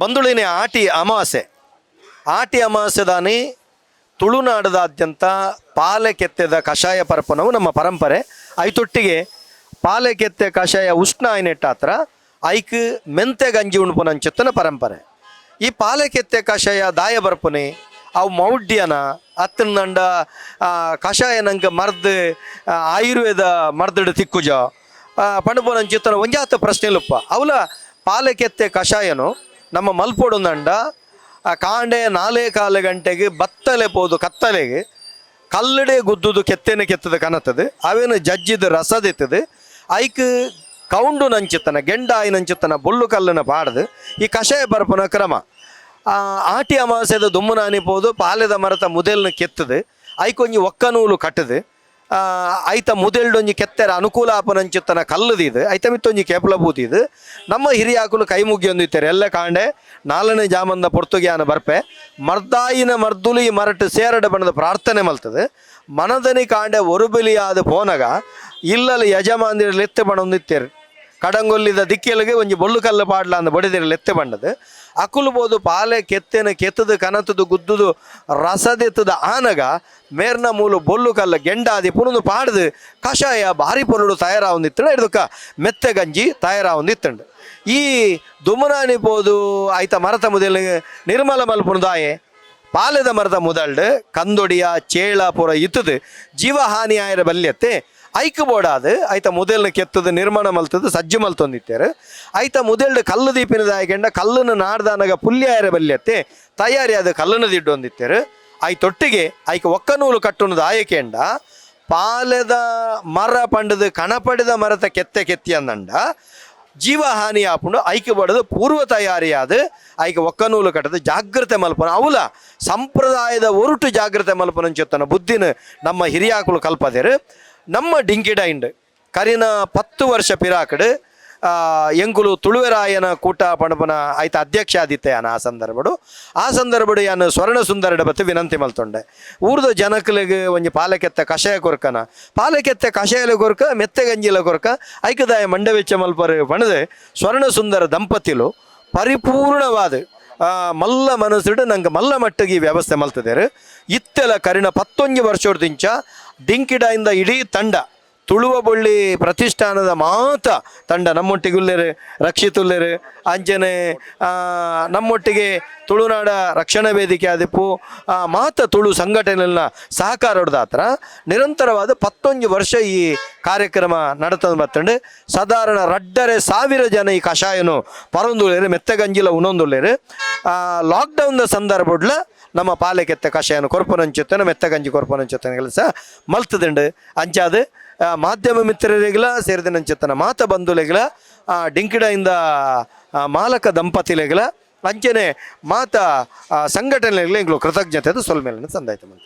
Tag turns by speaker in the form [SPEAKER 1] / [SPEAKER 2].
[SPEAKER 1] ಬಂದುಳಿನ ಆಟಿ ಅಮಾವಾಸ್ಯೆ ಆಟಿ ಅಮಾವಾಸ್ಯದಾನಿ ತುಳುನಾಡದಾದ್ಯಂತ ಪಾಲೆ ಕೆತ್ತೆದ ಕಷಾಯ ಪರಪನವು ನಮ್ಮ ಪರಂಪರೆ. ಐತೊಟ್ಟಿಗೆ ಪಾಲೆ ಕೆತ್ತೆ ಕಷಾಯ ಉಷ್ಣ ಆಯ್ನೆಟ್ಟ ಹತ್ರ ಐಕ್ ಮೆಂತೆ ಗಂಜಿ ಉಣ್ಪುನಂಚಿತ್ತನ ಪರಂಪರೆ. ಈ ಪಾಲೆ ಕೆತ್ತೆ ಕಷಾಯ ದಾಯ ಬರ್ಪುನಿ ಅವು ಮೌಢ್ಯನ ಅತ್ತನಂಡ ಕಷಾಯ ನಂಗೆ ಮರ್ದ್ ಆಯುರ್ವೇದ ಮರ್ದಡು ತಿಕ್ಕುಜ ಪಂಡುಪುನಂಚಿತ್ತನ ಒಂಜಾತ ಪ್ರಶ್ನೆಲುಪ್ಪ. ಅವಲ ಪಾಲೆ ಕೆತ್ತೆ ಕಷಾಯನು ನಮ್ಮ ಮಲ್ಪೊಡುಂದಂಡ ಆ ಕಾಂಡೆ ನಾಲೇ ಕಾಲು ಗಂಟೆಗೆ ಬತ್ತಲೆ ಪೋದು ಕತ್ತಲೆಗೆ, ಕಲ್ಲಡೆ ಗುದ್ದುದು ಕೆತ್ತೇನೆ ಕೆತ್ತದ ಕನತದೆ ಅವೇನು ಜಜ್ಜಿದ ರಸದಿತ್ತದು ಐಕ್ ಕೌಂಡು ನಂಚಿತ್ತನ, ಗೆಂಡಾಯಿ ನಂಚಿತ್ತನ, ಬೊಲ್ಲು ಕಲ್ಲನ ಪಾಡದು. ಈ ಕಷಾಯ ಬರ್ಪನ ಕ್ರಮ. ಆಟಿ ಅಮಾವಾಸ್ಯದ ದುಮ್ಮನ ಪೋದು ಪಾಲೆದ ಮರತ ಮುದಲ್ನ ಕೆತ್ತದೆ. ಐಕೊಂಜಿ ಒಕ್ಕ ನೂಲು ಕಟ್ಟದು. ಐತ ಮುದೆಲ್ಡೊಂಜಿ ಕೆತ್ತೆರ ಅನುಕೂಲ ಆಪನಂಚಿತ್ತನ ಕಲ್ಲದಿದು ಐತ ಮಿತ್ತೊಂಜಿ ಕೇಪಲ ಬೂತಿದು ನಮ್ಮ ಹಿರಿಯಾಕುಲು ಕೈ ಮುಗಿಯೊಂದಿತ್ತಾರೆ ಎಲ್ಲ ಕಾಂಡೆ, ನಾಲ್ನೇ ಜಾಮಂದ ಪೊರ್ತುಗ್ಯಾನ ಬರ್ಪೆ. ಮರ್ದಾಯಿನ ಮರ್ದುಲಿ ಮರಟು ಸೇರಡ ಬಣ್ಣದ ಪ್ರಾರ್ಥನೆ ಮಲ್ತದೆ. ಮನದನಿ ಕಾಂಡೆ, ಒರುಬಿಲಿಯಾದ ಪೋನಗ ಇಲ್ಲಲ್ಲಿ ಯಜಮಾನಿರಲ್ಲಿ ಎತ್ತೆ ಬಣ್ಣೊಂದಿತ್ತೇರು ಕಡಂಗೊಲ್ಲಿದ ದಿಕ್ಕೆಲಗೆ ಒಂಜಿ ಬೊಳ್ಳು ಕಲ್ಲು ಪಾಡ್ಲ ಅಂದ ಬಡಿದಿರಲಿ, ಎತ್ತೆ ಬಂಡದು ಅಕುಲು ಬೋದು ಪಾಲೆ ಕೆತ್ತೆನ ಕೆತ್ತದು, ಕನತದು, ಗುದ್ದುದು, ರಸದೆತ್ತದ ಆನಗ ಮೇರ್ನ ಮೂಲು ಬೊಲ್ಲು ಕಲ್ಲ ಗೆಂಡಾದಿ ಪುನೊಂದು ಪಾಡ್ದು ಕಷಾಯ ಭಾರಿ ಪೊರುಡು ತಯಾರಾವೊಂದಿತ್ತಂಡ ಇದಕ್ಕ ಮೆತ್ತೆ ಗಂಜಿ ತಯಾರಾವಂದಿತ್ತಂಡು. ಈ ದುಮನಾನಿ ಪೋದು ಆಯ್ತ ಮರತ ಮುದಲ್ ನಿರ್ಮಲ ಮಲ್ಪುನದಾಯೆ ಪಾಲೆದ ಮರದ ಮುದಲ್ಡ್ ಕಂದೊಡಿಯ ಚೇಳ ಪುರ ಇತ್ತದು, ಜೀವಹಾನಿ ಆಯರ ಬಲ್ಯತ್ತೆ. ಐಕ್ ಬೋಡಾದು ಐತ ಮುದಲ್ನ ಕೆತ್ತದ, ನಿರ್ಮಾಣ ಮಲ್ತದ, ಸಜ್ಜು ಮಲ್ತೊಂದಿತ್ತೇರು. ಐತ ಮುದಲ್ಡ್ ಕಲ್ಲು ದೀಪಿನ ದಾಯಕೆಂಡ ಕಲ್ಲನ್ನು ನಾಡ್ದಾನಗ ಪುಲ್ಯಾರ ಬಲ್ಯತ್ತೆ ತಯಾರಿ ಅದು ಕಲ್ಲನ್ನು ದಿಡ್ಡೊಂದಿತ್ತೇರು. ತೊಟ್ಟಿಗೆ ಐಕ ಒಕ್ಕ ನೂಲು ಕಟ್ಟುನ ದಾಯಕೆಂಡ, ಪಾಲೆದ ಮರ ಪಂಡದ ಕಣಪಡಿದ ಮರತ ಕೆತ್ತೆ ಕೆತ್ತಿ ಅಂದಂಡ, ಜೀವಹಾನಿ ಆಪುಂಡು ಐಕೆ ಬಡದು ಪೂರ್ವ ತಯಾರಿಯಾದ ಐಕೆ ಒಕ್ಕ ನೂಲು ಕಟ್ಟದ ಜಾಗ್ರತೆ ಮಲ್ಪನ, ಅವಲ ಸಂಪ್ರದಾಯದ ಒರುಟು ಜಾಗ್ರತೆ ಮಲ್ಪನ ಚೆತ್ತನ ಬುದ್ಧಿನ ನಮ್ಮ ಹಿರಿಯಾಕುಲು ಕಲ್ಪದೇರು. ನಮ್ಮ ಡಿಂಕಿಡ ಇಂಡ್ ಕರಿನ ಪತ್ತು ವರ್ಷ ಪಿರಾಕಡ್ ಎಂಗುಲು ತುಳುವೆರಾಯನ ಕೂಟ ಪಣಪನ ಆಯ್ತ ಅಧ್ಯಕ್ಷ ಆದಿತ್ತೆ ಯಾನ ಆ ಸಂದರ್ಭಡು. ಆ ಸಂದರ್ಭಡು ಯಾನು ಸ್ವರ್ಣ ಸುಂದರಡ ಬತ್ತು ವಿನಂತಿ ಮಲ್ತೊಂಡೆ. ಊರ್ದ ಜನಕ್ಲಿಗೆ ಒಂಜಿ ಪಾಲಕೆತ್ತ ಕಷಾಯ ಕೊರ್ಕನ. ಪಾಲಕೆತ್ತ ಕಷಾಯಲ ಕೊರ್ಕ, ಮೆತ್ತೆ ಗಂಜಿಲ ಕೊರ್ಕ, ಐಕದಾಯ ಮಂಡವೆಚ್ಚ ಮಲ್ಪರು ಪಣದೆ ಸ್ವರ್ಣ ಸುಂದರ ದಂಪತಿಲು ಪರಿಪೂರ್ಣವಾದ ಮಲ್ಲ ಮನಸ್ಸಿಡು ನಂಗೆ ಮಲ್ಲ ಮಟ್ಟಿಗೆ ಈ ವ್ಯವಸ್ಥೆ ಮಲ್ತದೇರು ಇತ್ತೆಲ ಕರಿನ ಪತ್ತೊಂಜು ವರ್ಷದಿಂಚ ಡಿಂಕಿಡಾಯಿಂದ ಇಡೀ ತಂಡ ತುಳುವ ಬಳ್ಳಿ ಪ್ರತಿಷ್ಠಾನದ ಮಾತ ತಂಡ. ನಮ್ಮೊಟ್ಟಿಗುಲ್ಲೆರು ರಕ್ಷಿತುಲ್ಲೆರು ಅಂಚನೆ ಆ, ನಮ್ಮೊಟ್ಟಿಗೆ ತುಳುನಾಡ ರಕ್ಷಣಾ ವೇದಿಕೆ ಆದಿಪ್ಪು. ಮಾತ ತುಳು ಸಂಘಟನೆಯ ಸಹಕಾರ ಹೊಡೆದಾತ್ರ ನಿರಂತರವಾದ ಪತ್ತೊಂದು ವರ್ಷ ಈ ಕಾರ್ಯಕ್ರಮ ನಡತದ ಬತ್ತಂಡು. ಸಾಧಾರಣ ರಡ್ಡರೆ ಸಾವಿರ ಜನ ಈ ಕಷಾಯನು ಪರೊಂದುಳ್ಳೇರು ಮೆತ್ತಗಂಜಿಲ ಉಣೊಂದುಳ್ಳೇರು ಲಾಕ್ಡೌನ್ದ ಸಂದರ್ಭಡ್ಲ ನಮ್ಮ ಪಾಲೆಕೆತ್ತ ಕಷಾಯನ ಮೆತ್ತ ಮೆತ್ತಗಂಜಿ ಕೊರ್ಪನಂಚುತ್ತನ ಕೆಲಸ ಮಲ್ತದುಂಡು ಅಂಚಾದ ಮಾಧ್ಯಮ ಮಿತ್ರರಿಗೆಲ ಸೇರಿದನಂಚುತ್ತನ ಮಾತ ಬಂಧುಲೆಗಳ ಡಿಂಕಿಡೆಯಿಂದ ಆ, ಮಾಲಕ ದಂಪತಿಲೆಗಳ ಅಂಚನೆ ಮಾತ ಸಂಘಟನೆಗಳ ಕೃತಜ್ಞತೆ ಸೊಲ್ಮೇಲನ ಸಂದಾಯ್ತು